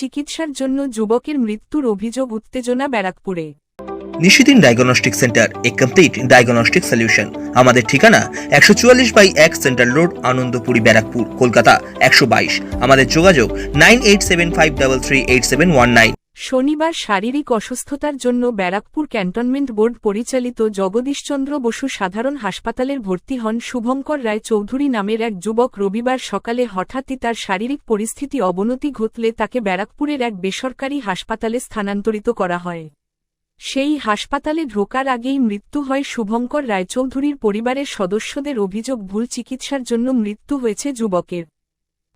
চিকিৎসার জন্য যুবকের মৃত্যুর অভিযোগ উত্তেজনা ব্যারাকপুরে। Nishidin diagnostic centre, a complete diagnostic solution. আমাদের ঠিকানা একশো চুয়াল্লিশ বাই এক সেন্ট্রাল রোড, আনন্দপুরি ব্যারাকপুর, কলকাতা একশো বাইশ। আমাদের যোগাযোগ nine eight seven five double three eight seven one nine. শনিবার শারীরিক অসুস্থতার জন্য ব্যারাকপুর ক্যান্টনমেন্ট বোর্ড পরিচালিত জগদীশচন্দ্র বসু সাধারণ হাসপাতালের ভর্তি হন শুভঙ্কর রায় চৌধুরী নামের এক যুবক রবিবার সকালে হঠাৎই তার শারীরিক পরিস্থিতি অবনতি ঘটলে তাকে ব্যারাকপুরের এক বেসরকারি হাসপাতালে স্থানান্তরিত করা হয়। সেই হাসপাতালে ঢোকার আগেই মৃত্যু হয় শুভঙ্কর রায়চৌধুরীর পরিবারের সদস্যদের অভিযোগ ভুল চিকিৎসার জন্য মৃত্যু হয়েছে যুবকের।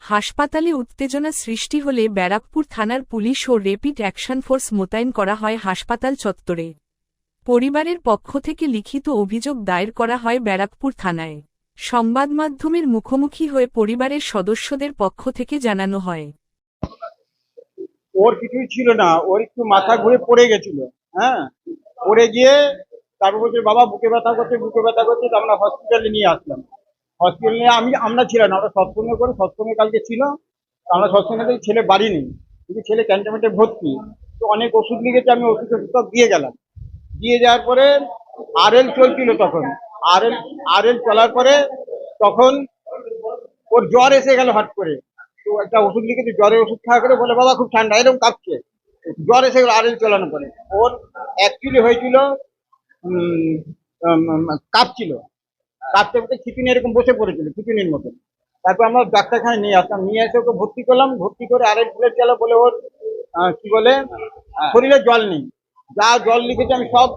হাসপাতালে উত্তেজনা সৃষ্টি হলে ব্যারাকপুর থানার পুলিশ ও রেপিড অ্যাকশন ফোর্স মোতায়েন করা হয় হাসপাতাল চত্বরে। পরিবারের পক্ষ থেকে লিখিত অভিযোগ দায়ের করা হয় ব্যারাকপুর থানায়। সংবাদ মাধ্যমের মুখোমুখি হয়ে পরিবারের সদস্যদের পক্ষ থেকে জানানো হয়। ওর কিছুই ছিল না, ওর একটু মাথা ঘুরে পড়ে গেছিল হ্যাঁ? পড়ে গিয়ে তারপর বাবা, বুকে ব্যথা করছে, বুকে ব্যথা করছে আমরা হসপিটালে নিয়ে আসলাম। হসপিটালে নিয়ে আমি আমরা ছিলাম ওরা সৎসঙ্গ করে সৎসঙ্গে কালকে ছিল। আমরা সৎসঙ্গে ছেলে বাড়ি নেই, কিন্তু ছেলে ক্যান্টনমেন্টে ভর্তি। তো অনেক ওষুধ লিখেছে, আমি ওষুধ সব দিয়ে গেলাম। দিয়ে যাওয়ার পরে আর এল চলছিল তখন। আর এল আর এল চলার পরে তখন ওর জ্বর এসে গেল হট করে। তো একটা ওষুধ লিখেছে, জ্বরের ওষুধ খাওয়া করে বলে, বাবা, খুব ঠান্ডা, এরকম কাঁপছে। জ্বর এসে গেল আর এল চালানো পরে। ওর অ্যাকচুয়ালি হয়েছিল কাঁপছিল। কাঁপতে কাঁপতে খিচুনি এরকম বসে পড়েছিল খিচুনির মতো। তারপর আমরা ডাক্তারখানায় নিয়ে আসলাম, নিয়ে এসে ওকে ভর্তি করলাম, ভর্তি করে আরেক ফুলের গেল বলে ওর কি বলে, শরীরে জল নেই। যা জল লিখেছে আমি সব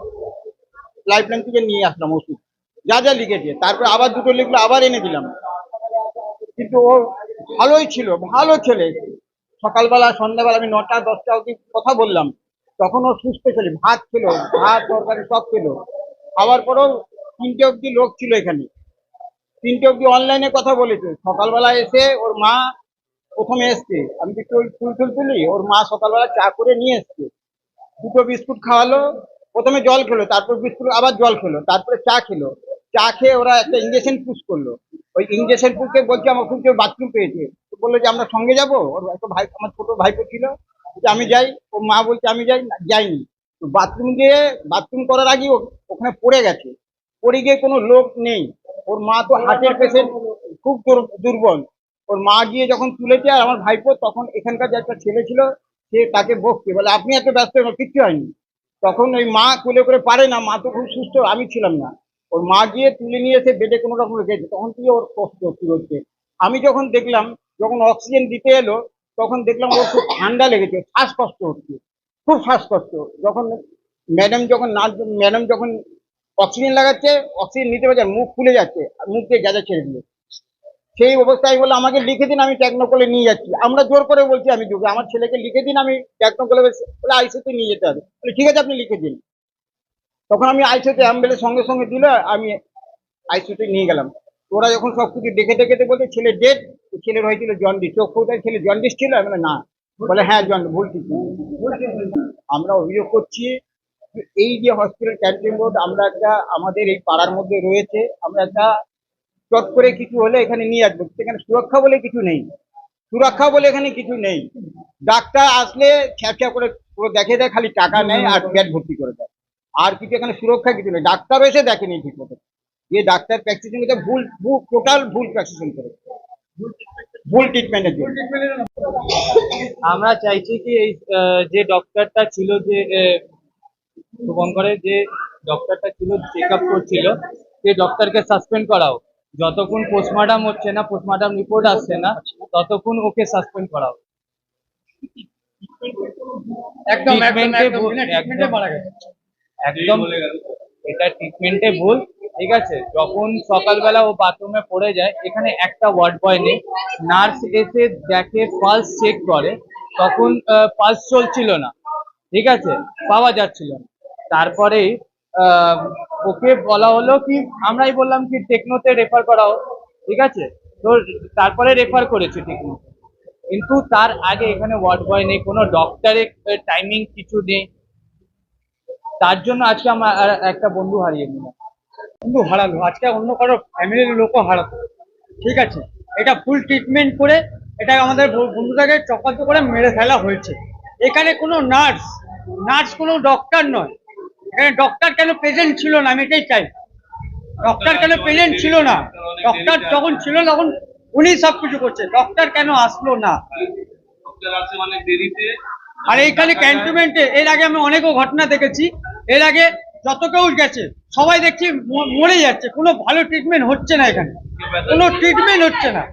লাইফ লাইন থেকে নিয়ে আসলাম ওষুধ। যা যা লিখেছে, তারপর আবার দুটো লিখলো, আবার এনে দিলাম। কিন্তু ও ভালোই ছিল, ভালো ছেলে। সকালবেলা, সন্ধ্যাবেলা আমি নটা, দশটা অবধি কথা বললাম। তখন ও সুস্থ ছিল, ভাত ছিল ভাত, তরকারি সব ছিল খাওয়ার পরেও তিনটে অবধি লোক ছিল এখানে। তিনটে অবধি অনলাইনে কথা বলেছে। সকালবেলা এসে ওর মা প্রথমে এসছে। আমি তো ফুল টুল তুলি, ওর মা সকালবেলা চা করে নিয়ে এসছে। দুটো বিস্কুট খাওয়ালো, প্রথমে জল খেলো, তারপর বিস্কুট, আবার জল খেলো, তারপরে চা খেলো। চা খেয়ে ওরা একটা ইঞ্জেকশন পুশ করল। ওই ইঞ্জেকশন পুষকে বলছে, আমার খুব কেউ বাথরুম পেয়েছে। বলল যে, আমরা সঙ্গে যাব? ওর একটা ভাই, আমার ছোট ভাইপো ছিল। যে আমি যাই। ওর মা বলছে, আমি যাই, যাইনি। তো বাথরুম দিয়ে বাথরুম করার আগে ওখানে পড়ে গেছে। পড়ে গিয়ে কোনো লোক নেই। ওর মা তো হার্টের পেশেন্ট খুব দুর্বল। ওর মা গিয়ে যখন তুলেছে আর আমার ভাইপো, তখন এখানকার যে একটা ছেলে ছিল, সে তাকে বকছে, বলে, আপনি এত ব্যস্ত কিচ্ছু হয়নি। তখন ওই মা কোলে করে, পারে না, মা তো খুব সুস্থ, আমি ছিলাম না। ওর মা গিয়ে তুলে নিয়ে এসে বেডে কোনো রকম রেখেছে, তখন থেকে ওর কষ্ট শুরু হচ্ছে। আমি যখন দেখলাম, যখন অক্সিজেন দিতে এলো, তখন দেখলাম ওর খুব ঠান্ডা লেগেছে, শ্বাসকষ্ট হচ্ছে, খুব শ্বাসকষ্ট। যখন ম্যাডাম যখন নার্স, ম্যাডাম যখন অক্সিজেন লাগাচ্ছে অক্সিজেন নিতে পারছে মুখ ফুলে যাচ্ছে মুখ দিয়ে যা ছেড়ে দিল। সেই অবস্থায় বলে, আমাকে লিখে দিন, আমি টেকনোকলে নিয়ে যাচ্ছি। আমরা জোর করে বলছি, আমি যোগে আমার ছেলেকে লিখে দিন, আমি টেকনোকলে বলে আইসিতে নিয়ে যেতে হবে। বলে, ঠিক আছে, আপনি লিখে দিন। তখন আমি আইসিতে অ্যাম্বুলেন্স সঙ্গে সঙ্গে দিল, আমি আইসিতে নিয়ে গেলাম। ওরা যখন সব কিছু দেখে দেখে বলছে, ছেলে ডেট ছেলের হয়েছিল জন্ডিস চোখ ফুটায় ছেলে জন্ডিস ছিল? আমি না। বলে হ্যাঁ জন্ডিস ভুল ঠিক আমরা অভিযোগ করছি এই যে হসপিটাল ক্যান্টিন বোর্ড আমরা একটা আমাদের এই পাড়ার মধ্যে রয়েছে, আমরা একটা চট করে কিছু হলে এখানে নিয়ে আসব। সেখানে সুরক্ষা বলে কিছু নেই। সুরক্ষা বলে এখানে কিছু নেই। ডাক্তার আসলে ছ্যাঁচা করে পুরো দেখে দেয়, খালি টাকা নেয় আর ব্যাট ভর্তি করে দেয়। আর কিছু এখানে সুরক্ষা কিছু নেই। ডাক্তার এসে দেখেনি ঠিক মতো যে ডাক্তার প্র্যাকটিসিং করতে ভুল টোটাল ভুল প্র্যাকটিসিং করে ভুল ট্রিটমেন্টের জন্য। আমরা চাইছি কি এই যে ডক্টরটা ছিল যে শুভঙ্করের যে ডক্টরটা ছিল চেক আপ করছিল সেই ডক্টরকে সাসপেন্ড করা হোক যতক্ষণ পোস্টমার্টাম হচ্ছে না পোস্টমার্টাম রিপোর্ট আসছে না ততক্ষণ ওকে সাসপেন্ড করা হোক একদম একদম এটা ট্রিটমেন্টে ভুল ঠিক আছে? যখন সকালবেলা ও বাথরুমে পড়ে যায় এখানে একটা ওয়ার্ড বয় নেই। নার্স এসে দেখে পালস চেক করে তখন পালস চলছিল না। ঠিক আছে? পাওয়া যাচ্ছিল তারপরে ওকে বলা হলো কি, আমরাই বললাম কি, টেকনোতে রেফার করা হোক ঠিক আছে? তো তারপরে রেফার করেছে টেকনো কিন্তু তার আগে এখানে ওয়ার্ড বয় নেই, কোনো ডক্টরের টাইমিং কিছু নেই। তার জন্য আজকে আমার একটা বন্ধু হারিয়ে নিলাম বন্ধু হারালো। আজকে অন্য কারও ফ্যামিলির লোকও হারাতো ঠিক আছে? এটা ফুল ট্রিটমেন্ট করে, এটা আমাদের বন্ধুটাকে চক্রান্ত করে মেরে ফেলা হয়েছে। এখানে কোনো নার্স নার্স কোনো ডক্টর নয়। এখানে ডক্টর কেন প্রেজেন্ট ছিল না? আমি এটাই চাই। ডক্টর কেন প্রেজেন্ট ছিল না? ডক্টর যখন ছিল তখন উনি সবকিছু করছে। ডক্টর কেন আসলো না? দেরিতে। আর এইখানে ক্যান্টনমেন্টে এর আগে আমি অনেকও ঘটনা দেখেছি। এর আগে যত কেউ গেছে সবাই দেখছি মরে যাচ্ছে। কোনো ভালো ট্রিটমেন্ট হচ্ছে না এখানে। কোনো ট্রিটমেন্ট হচ্ছে না।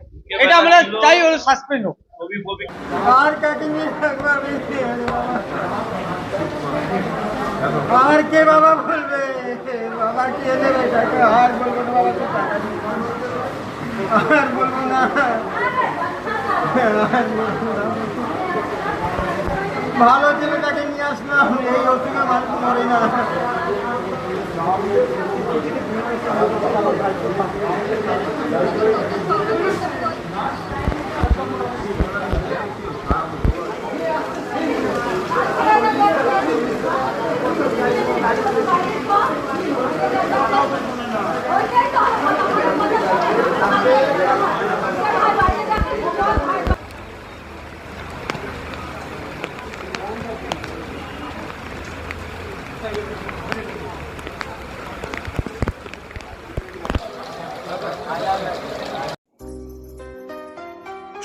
এটা আমরা চাই ওর সাসপেন্ড হোক কবি কবি আর কাকে নিয়ে থাকব আমি আর কে বাবা বলবে? বাবা কে দেবে? টাকা আর বলব না বাবা, তো টাকা আর বলব না। ভালো ছেলেটাকে নিয়ে আসলাম। এই অসুখে মানুষ মরে না।